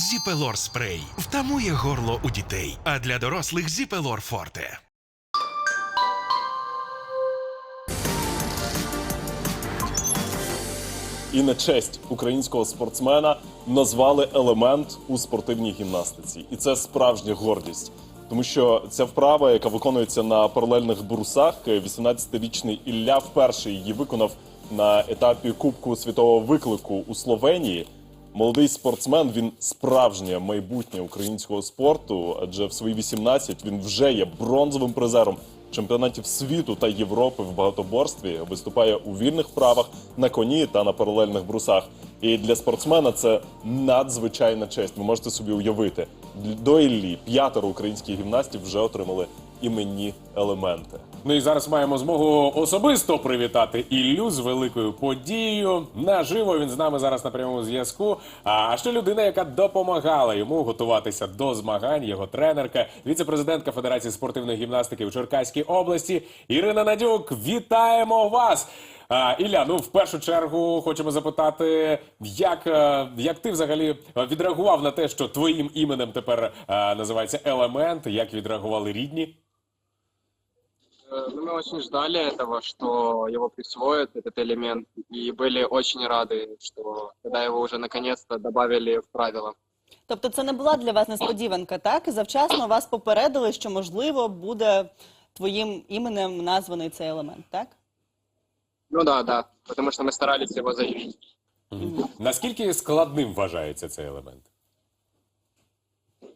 Зіпелор спрей втамує горло у дітей, а для дорослих Зіпелор Форте. і на честь українського спортсмена назвали елемент у спортивній гімнастиці, і це справжня гордість. Тому що ця вправа, яка виконується на паралельних брусах, 18-річний Ілля вперше її виконав на етапі Кубку світового виклику у Словенії. Молодий спортсмен він справжнє майбутнє українського спорту, адже в свої 18 він вже є бронзовим призером чемпіонатів світу та Європи в багатоборстві, виступає у вільних вправах на коні та на паралельних брусах. І для спортсмена це надзвичайна честь. Ви можете собі уявити. До Іллі п'ятеро українських гімнастів вже отримали іменні елементи. Ну і зараз маємо змогу особисто привітати Іллю з великою подією. Наживо він з нами зараз на прямому зв'язку. А ще людина, яка допомагала йому готуватися до змагань, його тренерка, віце-президентка Федерації спортивної гімнастики в Черкаській області Ірина Надюк. Вітаємо вас! А, Ілля, ну в першу чергу хочемо запитати, як, е, як ти взагалі відреагував на те, що твоїм іменем тепер е, називається елемент, як відреагували рідні? Э, Ну, мы очень ждали этого, что его присвоят, этот элемент, и были очень рады, что когда его уже наконец-то добавили в правила. Тобто це не була для вас несподіванка, так? Завчасно вас попередили, що можливо буде твоїм іменем названий цей елемент, так? Ну да, да, потому что мы старались его заявить. Мгм. Наскільки складним вважається цей елемент?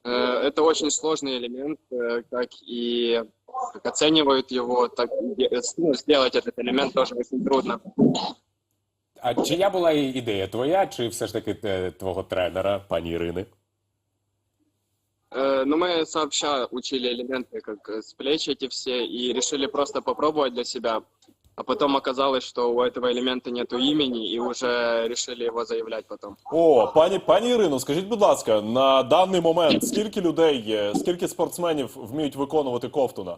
Э, Это очень сложный элемент, э, как и как оценивают его, так и де- ну, сделать этот элемент тоже очень трудно. А чия була і- ідея твоя, чи все ж таки е, твого тренера, пані Ірини? Э, Ну, мы сообща учили элементы, как э, с плеч эти все, и решили просто попробовать для себя. А потом оказалось, что у этого элемента нету имени, и уже решили его заявлять потом. О, пані пані Ірино, скажіть, будь ласка, на даний момент скільки людей є, скільки спортсменів вміють виконувати ковтуна?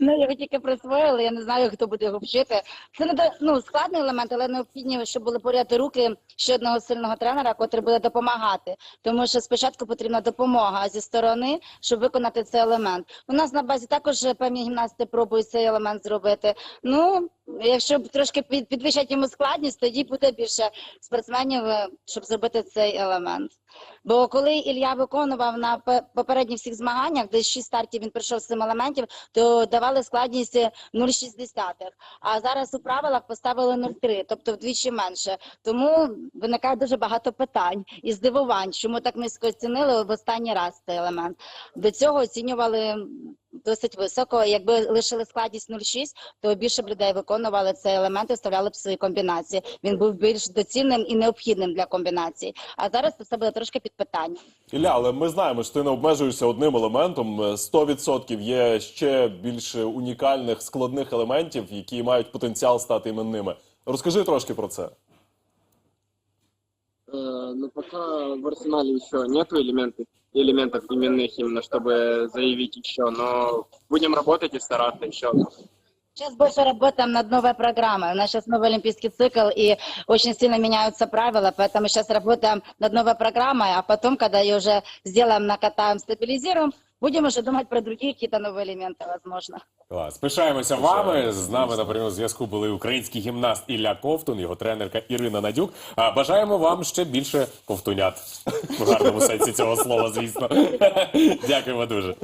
Ну, його тільки присвоїли, я не знаю, хто буде його вчити. Це не ну, складний елемент, але необхідно, щоб були поряд руки ще одного сильного тренера, котрий буде допомагати. Тому що спочатку потрібна допомога зі сторони, щоб виконати цей елемент. У нас на базі також певні гімнасти пробують цей елемент зробити. Ну, якщо трошки під- підвищать йому складність, тоді буде більше спортсменів, е, щоб зробити цей елемент. Бо коли Ілля виконував на попередніх всіх змаганнях, де 6 стартів він пройшов з 7 елементів, то давали складність 0,6. А зараз у правилах поставили 0,3, тобто вдвічі менше. Тому виникає дуже багато питань і здивувань, чому так низько оцінили в останній раз цей елемент. До цього оцінювали досить високо. Якби лишили складність 0,6, то більше б людей виконували цей елемент і вставляли б свої комбінації. Він був більш доцільним і необхідним для комбінації. А зараз це все буде трошки під питання. Ілля, але ми знаємо, що ти не обмежуєшся одним елементом. Е, 100% є ще більш унікальних складних елементів, які мають потенціал стати іменними. Розкажи трошки про це Э, Ну, пока в арсенале еще нету элементов, элементов именных именно, чтобы заявить еще, но будем работать и стараться еще. Сейчас больше работаем над новой программой. У нас сейчас новый олимпийский цикл, и очень сильно меняются правила, поэтому сейчас работаем над новой программой, а потом, когда ее уже сделаем, накатаем, стабилизируем, будем уже думать про другие какие-то новые элементы, возможно. Клас. Пишаємося вами. З нами на прямому зв'язку були український гімнаст Ілля Ковтун, його тренерка Ірина Надюк. А бажаємо вам ще більше ковтунят в гарному сенсі цього слова, звісно. Дякуємо дуже.